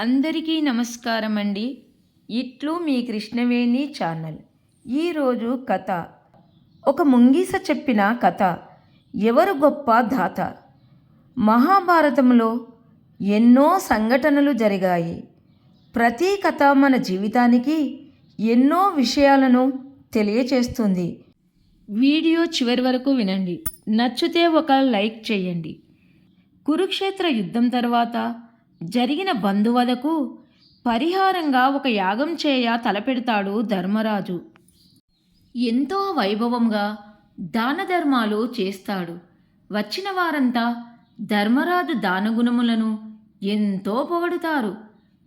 అందరికీ నమస్కారం అండి ఇట్లు మీ కృష్ణవేణి ఛానల్. ఈరోజు కథ. ఒక ముంగీస చెప్పిన కథ. ఎవరు గొప్ప దాత? మహాభారతంలో ఎన్నో సంఘటనలు జరిగాయి. ప్రతి కథ మన జీవితానికి ఎన్నో విషయాలను తెలియచేస్తుంది. వీడియో చివరి వరకు వినండి. నచ్చితే ఒక లైక్ చేయండి. కురుక్షేత్ర యుద్ధం తర్వాత జరిగిన బంధువదకు పరిహారంగా ఒక యాగం చేయ తలపెడతాడు ధర్మరాజు. ఎంతో వైభవంగా దాన ధర్మాలు చేస్తాడు. వచ్చిన వారంతా ధర్మరాజు దానగుణములను ఎంతో పొగడుతారు.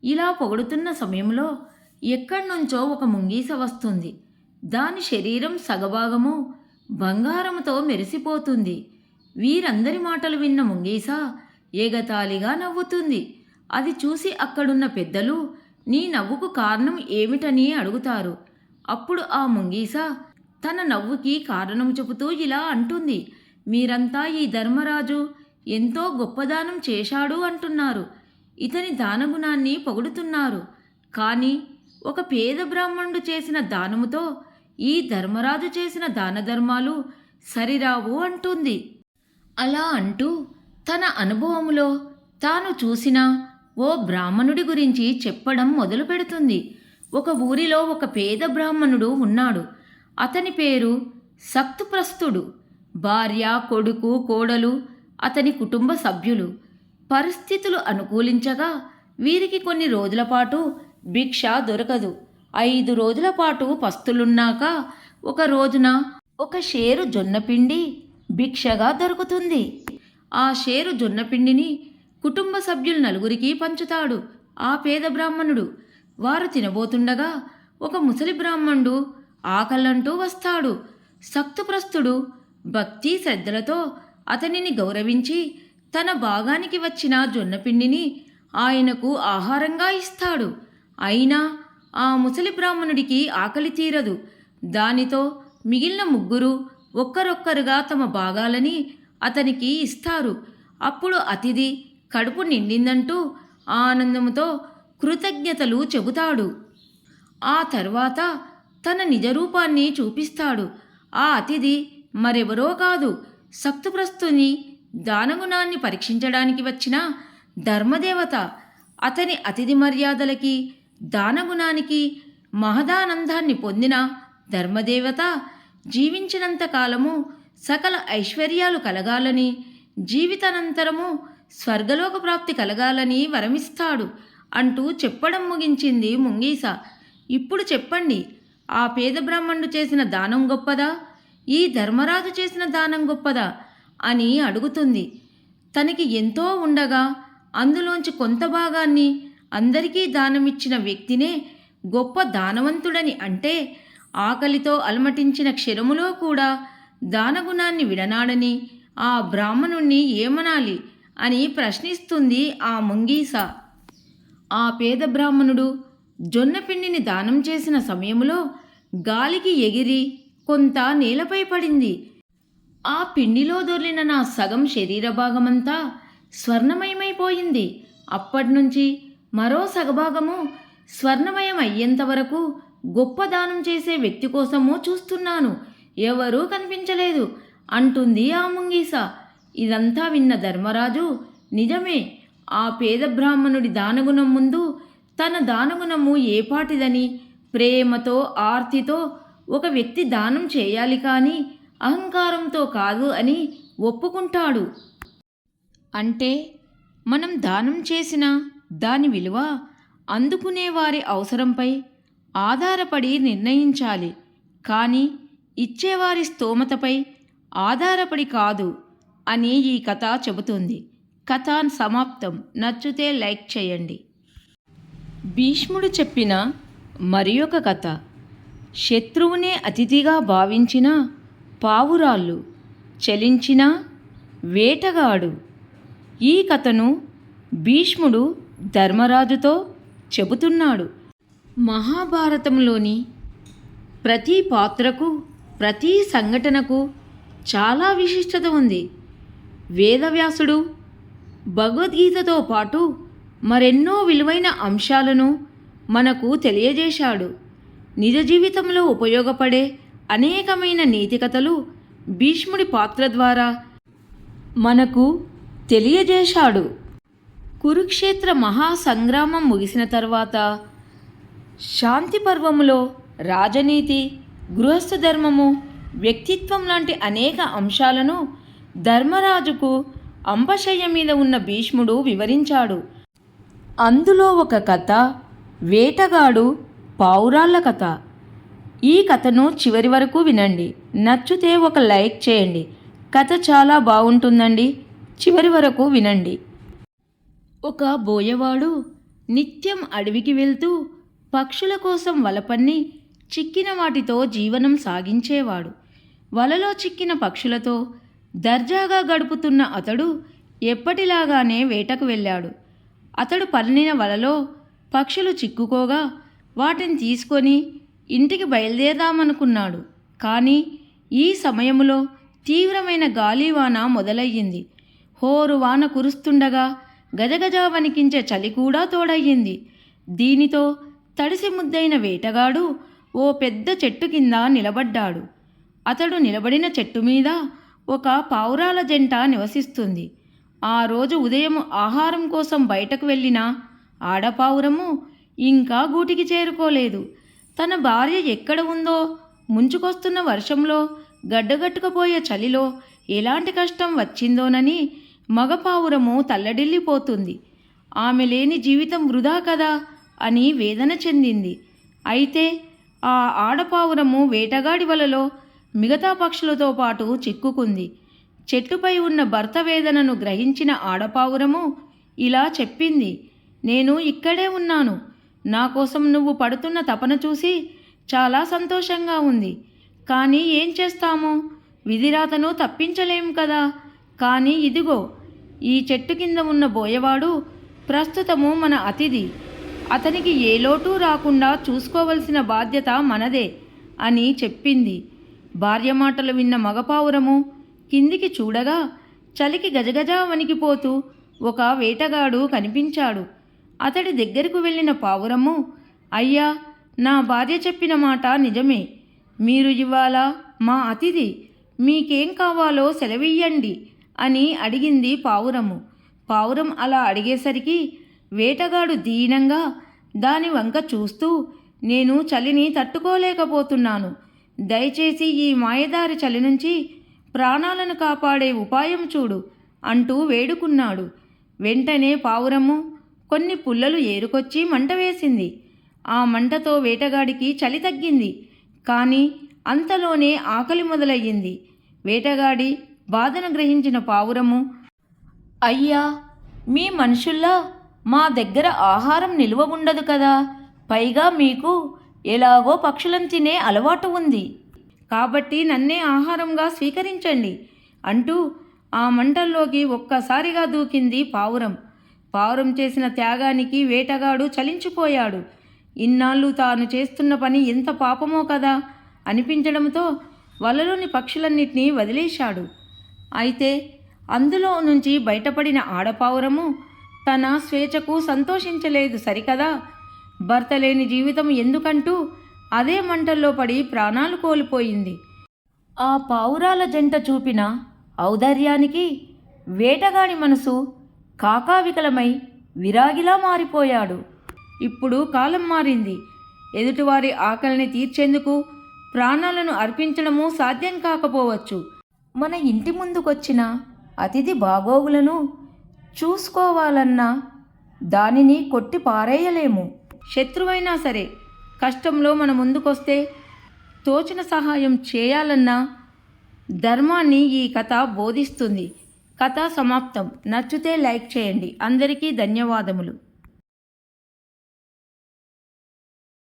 ఇలా పొగడుతున్న సమయంలో ఎక్కడి నుంచో ఒక ముంగీస వస్తుంది. దాని శరీరం సగభాగము బంగారముతో మెరిసిపోతుంది. వీరందరి మాటలు విన్న ముంగీస ఏగతాళిగా నవ్వుతుంది. అది చూసి అక్కడున్న పెద్దలు నీ నవ్వుకు కారణం ఏమిటని అడుగుతారు. అప్పుడు ఆ ముంగీస తన నవ్వుకి కారణం చెబుతూ ఇలా అంటుంది. మీరంతా ఈ ధర్మరాజు ఎంతో గొప్పదానం చేశాడు అంటున్నారు. ఇతని దానగుణాన్ని పొగుడుతున్నారు. కానీ ఒక పేద బ్రాహ్మణుడు చేసిన దానముతో ఈ ధర్మరాజు చేసిన దాన ధర్మాలు సరిరావు అంటుంది. అలా అంటూ తన అనుభవములో తాను చూసిన ఓ బ్రాహ్మణుడి గురించి చెప్పడం మొదలు పెడుతుంది. ఒక ఊరిలో ఒక పేద బ్రాహ్మణుడు ఉన్నాడు. అతని పేరు సక్తుప్రస్తుడు. భార్య కొడుకు కోడలు అతని కుటుంబ సభ్యులు. పరిస్థితులు అనుకూలించగా వీరికి కొన్ని రోజుల పాటు భిక్ష దొరకదు. ఐదు రోజుల పాటు పస్తులున్నాక ఒక రోజున ఒక షేరు జొన్నపిండి భిక్షగా దొరుకుతుంది. ఆ షేరు జొన్నపిండిని కుటుంబ సభ్యులు నలుగురికి పంచుతాడు. ఆ పేద బ్రాహ్మణుడు వారు తినబోతుండగా ఒక ముసలి బ్రాహ్మణుడు ఆకలంటూ వస్తాడు. సక్తుప్రస్తుడు భక్తి శ్రద్ధలతో అతనిని గౌరవించి తన భాగానికి వచ్చిన జొన్నపిండిని ఆయనకు ఆహారంగా ఇస్తాడు. అయినా ఆ ముసలి బ్రాహ్మణుడికి ఆకలి తీరదు. దానితో మిగిలిన ముగ్గురు ఒక్కరొక్కరుగా తమ భాగాలని అతనికి ఇస్తారు. అప్పుడు అతిథి కడుపు నిండిందంటూ ఆనందముతో కృతజ్ఞతలు చెబుతాడు. ఆ తర్వాత తన నిజరూపాన్ని చూపిస్తాడు. ఆ అతిథి మరెవరో కాదు సక్తుప్రస్తుని దానగుణాన్ని పరీక్షించడానికి వచ్చిన ధర్మదేవత. అతని అతిథి మర్యాదలకి దానగుణానికి మహదానందాన్ని పొందిన ధర్మదేవత జీవించినంత కాలము సకల ఐశ్వర్యాలు కలగాలని జీవితానంతరము స్వర్గలోక ప్రాప్తి కలగాలని వరమిస్తాడు అంటూ చెప్పడం ముగించింది ముంగీస. ఇప్పుడు చెప్పండి ఆ పేద బ్రాహ్మణుడు చేసిన దానం గొప్పదా? ఈ ధర్మరాజు చేసిన దానం గొప్పదా? అని అడుగుతుంది. తనకి ఎంతో ఉండగా అందులోంచి కొంత భాగాన్ని అందరికీ దానమిచ్చిన వ్యక్తినే గొప్ప దానవంతుడని అంటే ఆకలితో అలమటించిన క్షరములో కూడా దానగుణాన్ని విడనాడని ఆ బ్రాహ్మణుణ్ణి ఏమనాలి? అని ప్రశ్నిస్తుంది ఆ ముంగీస. ఆ పేద బ్రాహ్మణుడు జొన్నపిండిని దానం చేసిన సమయంలో గాలికి ఎగిరి కొంత నేలపై పడింది. ఆ పిండిలో దొర్లిన నా సగం శరీర భాగమంతా స్వర్ణమయమైపోయింది. అప్పటినుంచి మరో సగభాగము స్వర్ణమయం అయ్యేంత వరకు గొప్ప దానం చేసే వ్యక్తి కోసము చూస్తున్నాను. ఎవరూ కనిపించలేదు అంటుంది ఆ ముంగీస. ఇదంతా విన్న ధర్మరాజు నిజమే ఆ పేద బ్రాహ్మణుడి దానగుణం ముందు తన దానగుణము ఏపాటిదని ప్రేమతో ఆర్తితో ఒక వ్యక్తి దానం చేయాలి కానీ అహంకారంతో కాదు అని ఒప్పుకుంటాడు. అంటే మనం దానం చేసిన దాని విలువ అందుకునే వారి అవసరంపై ఆధారపడి నిర్ణయించాలి. కానీ ఇచ్చేవారి స్తోమతపై ఆధారపడి కాదు. అని ఈ కథ చెబుతుంది. కథ సమాప్తం. నచ్చితే లైక్ చేయండి. భీష్ముడు చెప్పిన మరి ఒక కథ. శత్రువునే అతిథిగా భావించిన పావురాళ్ళు చలించిన వేటగాడు. ఈ కథను భీష్ముడు ధర్మరాజుతో చెబుతున్నాడు. మహాభారతంలోని ప్రతి పాత్రకు ప్రతి సంఘటనకు చాలా విశిష్టత ఉంది. వేదవ్యాసుడు భగవద్గీతతో పాటు మరెన్నో విలువైన అంశాలను మనకు తెలియజేశాడు. నిజ జీవితంలో ఉపయోగపడే అనేకమైన నీతి కథలు భీష్ముడి పాత్ర ద్వారా మనకు తెలియజేశాడు. కురుక్షేత్ర మహాసంగ్రామం ముగిసిన తర్వాత శాంతి పర్వములో రాజనీతి గృహస్థ ధర్మము వ్యక్తిత్వం లాంటి అనేక అంశాలను ధర్మరాజుకు అంబశయ్య మీద ఉన్న భీష్ముడు వివరించాడు. అందులో ఒక కథ వేటగాడు పావురాళ్ళ కథ. ఈ కథను చివరి వరకు వినండి. నచ్చితే ఒక లైక్ చేయండి. కథ చాలా బాగుంటుందండి. చివరి వరకు వినండి. ఒక బోయవాడు నిత్యం అడవికి వెళ్తూ పక్షుల కోసం వలపన్ని చిక్కిన వాటితో జీవనం సాగించేవాడు. వలలో చిక్కిన పక్షులతో దర్జాగా గడుపుతున్న అతడు ఎప్పటిలాగానే వేటకు వెళ్ళాడు. అతడు పన్నిన వలలో పక్షులు చిక్కుకోగా వాటిని తీసుకొని ఇంటికి బయలుదేరదామనుకున్నాడు. కానీ ఈ సమయంలో తీవ్రమైన గాలివాన మొదలయ్యింది. హోరు వాన కురుస్తుండగా గజగజ వణికించే చలి కూడా తోడయ్యింది. దీనితో తడిసి ముద్దైన వేటగాడు ఓ పెద్ద చెట్టు కింద నిలబడ్డాడు. అతడు నిలబడిన చెట్టు మీద ఒక పావురాల జంట నివసిస్తుంది. ఆ రోజు ఉదయం ఆహారం కోసం బయటకు వెళ్ళిన ఆడపావురము ఇంకా గూటికి చేరుకోలేదు. తన భార్య ఎక్కడ ఉందో ముంచుకొస్తున్న వర్షంలో గడ్డగట్టుకుపోయే చలిలో ఎలాంటి కష్టం వచ్చిందోనని మగపావురము తల్లడిల్లిపోతుంది. ఆమె లేని జీవితం వృధా కదా అని వేదన చెందింది. అయితే ఆ ఆడపావురము వేటగాడి వలలో మిగతా పక్షులతో పాటు చిక్కుకుంది. చెట్టుపై ఉన్న భర్త వేదనను గ్రహించిన ఆడపావురము ఇలా చెప్పింది నేను ఇక్కడే ఉన్నాను. నా కోసం నువ్వు పడుతున్న తపన చూసి చాలా సంతోషంగా ఉంది. కానీ ఏం చేస్తాము? విధిరాతను తప్పించలేం కదా. కానీ ఇదిగో ఈ చెట్టు కింద ఉన్న బోయవాడు ప్రస్తుతము మన అతిథి. అతనికి ఏ లోటు రాకుండా చూసుకోవలసిన బాధ్యత మనదే అని చెప్పింది. భార్య మాటలు విన్న మగపావురము కిందికి చూడగా చలికి గజగజ వణికిపోతూ ఒక వేటగాడు కనిపించాడు. అతడి దగ్గరకు వెళ్ళిన పావురము అయ్యా నా భార్య చెప్పిన మాట నిజమే. మీరు ఇవాళ మా అతిథి మీకేం కావాలో సెలవియ్యండి అని అడిగింది పావురము. పావురం అలా అడిగేసరికి వేటగాడు దీనంగా దాని వంక చూస్తూ నేను చలిని తట్టుకోలేకపోతున్నాను. దయచేసి ఈ మాయదారి చలి నుంచి ప్రాణాలను కాపాడే ఉపాయం చూడు అంటూ వేడుకున్నాడు. వెంటనే పావురము కొన్ని పుల్లలు ఏరుకొచ్చి మంట వేసింది. ఆ మంటతో వేటగాడికి చలి తగ్గింది. కానీ అంతలోనే ఆకలి మొదలయ్యింది. వేటగాడి బాధను గ్రహించిన పావురము అయ్యా మీ మనుషుల్లా మా దగ్గర ఆహారం నిల్వ ఉండదు కదా. పైగా మీకు ఎలాగో పక్షులను తినే అలవాటు ఉంది. కాబట్టి నన్నే ఆహారంగా స్వీకరించండి అంటూ ఆ మంటల్లోకి ఒక్కసారిగా దూకింది పావురం. పావురం చేసిన త్యాగానికి వేటగాడు చలించిపోయాడు. ఇన్నాళ్ళు తాను చేస్తున్న పని ఎంత పాపమో కదా అనిపించడంతో వలలోని పక్షులన్నిటినీ వదిలేశాడు. అయితే అందులో నుంచి బయటపడిన ఆడపావురము తన స్వేచ్ఛకు సంతోషించలేదు సరికదా? భర్త లేని జీవితం ఎందుకంటూ అదే మంటల్లో పడి ప్రాణాలు కోల్పోయింది. ఆ పావురాల జంట చూపిన ఔదార్యానికి వేటగాడి మనసు కాకావికలమై విరాగిలా మారిపోయాడు. ఇప్పుడు కాలం మారింది. ఎదుటివారి ఆకలిని తీర్చేందుకు ప్రాణాలను అర్పించడము సాధ్యం కాకపోవచ్చు. మన ఇంటి ముందుకొచ్చిన అతిథి బాగోగులను చూసుకోవాలన్నా దానిని కొట్టి పారేయలేము. శత్రువైనా సరే కష్టంలో మన ముందుకొస్తే తోచిన సహాయం చేయాలన్నా ధర్మాన్ని ఈ కథ బోధిస్తుంది. కథ సమాప్తం. నచ్చితే లైక్ చేయండి. అందరికీ ధన్యవాదములు.